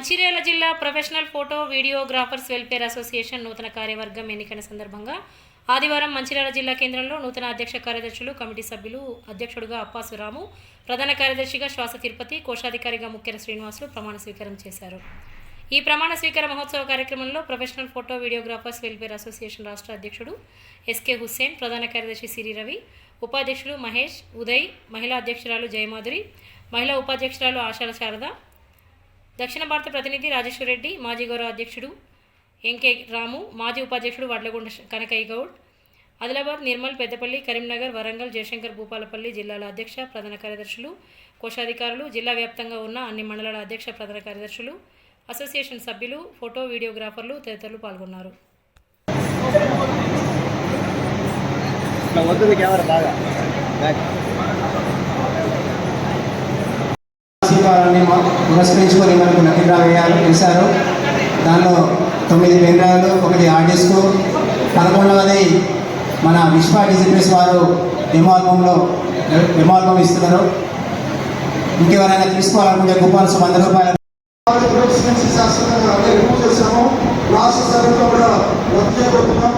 మంచిర్యాల జిల్లా professional photo videographers welfare association నూతన కార్యవర్గం ఎన్నికల సందర్భంగా ఆదివారం మంచిర్యాల జిల్లా కేంద్రంలో నూతన అధ్యక్ష కార్యదర్శులు కమిటీ సభ్యులు అధ్యక్షుడుగా అప్పాసు రాము ప్రధాన కార్యదర్శిగా శ్వాస తిరుపతి కోశాధికారిగా ముఖ్య శ్రీనివాసులు ప్రమాణ స్వీకారం చేశారు. ఈ ప్రమాణ స్వీకార మహోత్సవ కార్యక్రమంలో professional photo videographers welfare association రాష్ట్ర అధ్యక్షుడు ఎస్కే హుస్సేన్ ప్రధాన కార్యదర్శి సిరి రవి ఉపాధ్యక్షులు మహేష్ ఉదయ్ మహిళా అధ్యక్షురాలు జయమాధురి మహిళా ఉపాధ్యక్షురాలు ఆశాల శారద దక్షిణ భారత ప్రతినిధి రాజేశ్వర రెడ్డి మాజీ గౌరవ అధ్యక్షుడు ఎంకే రాము మాజీ ఉపాధ్యక్షుడు వడ్లగొండ కనకయ్య గౌడ్ ఆదిలాబాద్ నిర్మల్ పెద్దపల్లి కరీంనగర్ వరంగల్ జయశంకర్ భూపాలపల్లి జిల్లాల అధ్యక్ష ప్రధాన కార్యదర్శులు కోశాధికారులు జిల్లా వ్యాప్తంగా ఉన్న అన్ని మండలాల అధ్యక్ష ప్రధాన కార్యదర్శులు అసోసియేషన్ సభ్యులు ఫోటో వీడియోగ్రాఫర్లు తదితరులు పాల్గొన్నారు. కెమెరా బాగా. బ్యాక్ శిల్పాలని పురస్కరించుకొని మనకు నకిరా వేయాలి వేశారు దానిలో తొమ్మిది పెన్డ్రైవ్లు ఒకటి ఆర్టిస్టు పదకొండవది మన విశ్వ డిసిప్లిన్స్ వారు డెమాల్బంలో డెమాల్బం ఇస్తున్నారు. ఇంకెవరైనా తీసుకోవాలనుకుంటే కూపన్స్ వంద రూపాయలు. ప్రెసిడెన్సీ శాస్త్రంగా కూడా రద్దు చేయబోతున్నాం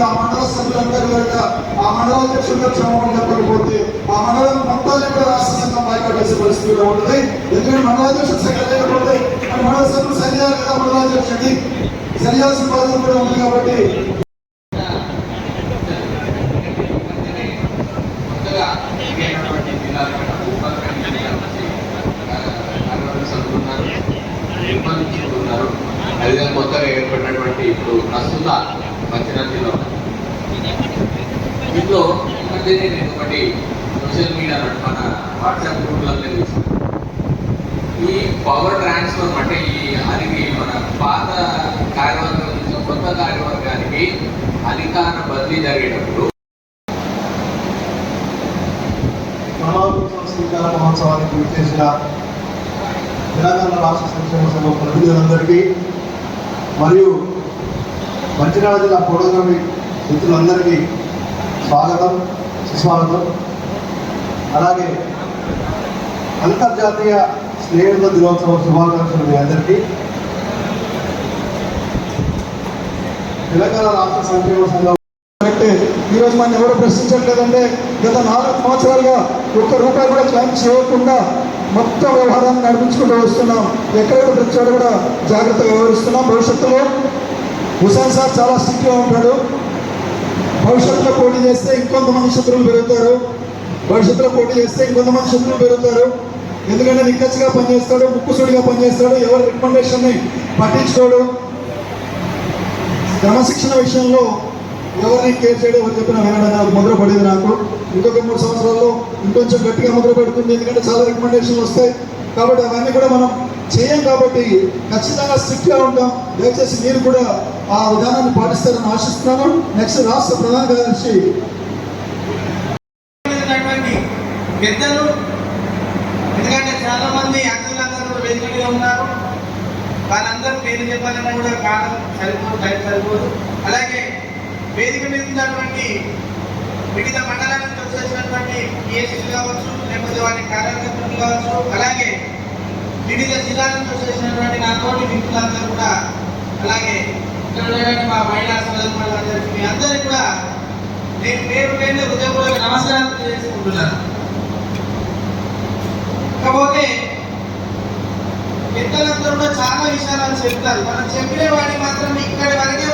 ఆ మండల సభ్యులందరూ కనుక ఆ మండలాధ్యక్షులుగా క్షమాపణ చెప్పకపోతే ఆ మండలం మొత్తాన్ని కూడా రాష్ట్ర సంఘం బయట వేసే పరిస్థితి కూడా ఉంటుంది. ఎందుకంటే మండలాధ్యక్షుడు సంఖ్య లేకపోతే మండల సభ్యులు సరిచేయాలి కదా మండలాధ్యక్షుడి సరియాల్సిన బాధ్యత కూడా ఉంది కాబట్టి అదేవిధంగా కొత్తగా ఏర్పడినటువంటి ఇప్పుడు ప్రస్తుత మంచిర్యాల జిల్లా దీంట్లో ఈ మధ్యనే నేను ఒకటి సోషల్ మీడియా మన వాట్సాప్ గ్రూప్లో చూసాను ఈ పవర్ ట్రాన్స్ఫర్ అంటే ఈ అది మన పాత కార్యవర్గం నుంచి కొత్త కార్యవర్గానికి అధికార బదిలీ జరిగేటప్పుడు ప్రణాళిక మహోత్సవానికి విచ్చేసిన తెలంగాణ రాష్ట్ర సంక్షేమ సంఘం ప్రతినిధులందరికీ మరియు మంచిర్యాల జిల్లా ఫోటోగ్రఫీ మిత్రులందరికీ స్వాగతం సుస్వాగతం. అలాగే అంతర్జాతీయ స్నేహితుల దినోత్సవం శుభాకాంక్షలు మీ అందరికీ. తెలంగాణ రాష్ట్ర సంక్షేమ సంఘం ఈరోజు మనం ఎవరు ప్రశ్నించట్లేదంటే గత నాలుగు సంవత్సరాలుగా ఒక్క రూపాయి కూడా క్లైమ్ చేయకుండా మొత్తం వ్యవహారాన్ని నడిపించుకుంటూ వస్తున్నాం. ఎక్కడెక్కడ ప్రతి చోట కూడా జాగ్రత్తగా వ్యవహరిస్తున్నాం. భవిష్యత్తులో హుసేన్ సార్ చాలా స్ట్రిక్ట్గా ఉంటాడు. భవిష్యత్తులో పోటీ చేస్తే ఇంకొంతమంది శత్రువులు పెరుగుతారు. భవిష్యత్తులో పోటీ చేస్తే ఇంకొంతమంది శత్రువులు పెరుగుతారు. ఎందుకంటే నిక్కచ్చిగా పనిచేస్తాడు ముక్కుసుడిగా పనిచేస్తాడు ఎవరి రికమెండేషన్ని పట్టించుకోడు. క్రమశిక్షణ విషయంలో ఎవరిని కేర్ చేయడం ఎవరు చెప్పినా వినడం నాకు ముద్ర పడేది నాకు. ఇంకొక మూడు సంవత్సరాల్లో ఇంకొంచెం గట్టిగా ముద్ర పెడుతుంది ఎందుకంటే చాలా రికమెండేషన్లు వస్తాయి. కాబట్టి అవన్నీ కూడా మనం చేయం కాబట్టి ఖచ్చితంగా స్ట్రిక్ట్గా ఉంటాం. దయచేసి మీరు కూడా ఆ విధానాన్ని పాటిస్తారని ఆశిస్తున్నాను. నెక్స్ట్ రాష్ట్ర ప్రధాన కార్యదర్శి. పెద్దలు ఎందుకంటే చాలా మంది అతిథులందరూ కూడా ఉన్నారు. వాళ్ళందరూ పేరు చెప్పాలని కూడా కాలం సరిపోదు టైం సరిపోదు. అలాగే వేదిక మీద ఉన్నటువంటి వివిధ మండలాల నుంచి వచ్చేసినటువంటి పిఎస్సీలు కావచ్చు లేకపోతే వారి కార్యకర్తలు కావచ్చు అలాగే వివిధ జిల్లాల నుంచి వచ్చేసినటువంటి నా తోటి మిత్రులందరూ కూడా అలాగే ఇక్కడ మా మహిళా సోదరులందరికీ మీ అందరికీ కూడా నేను పేరు పేరు హృదయపూర్వక నమస్కారం తెలియజేసుకుంటున్నాను. కాకపోతే పెద్దలందరూ కూడా చాలా విషయాలను చెప్తారు. మనం చెప్పిన వాడిని మాత్రం ఇక్కడి వరకే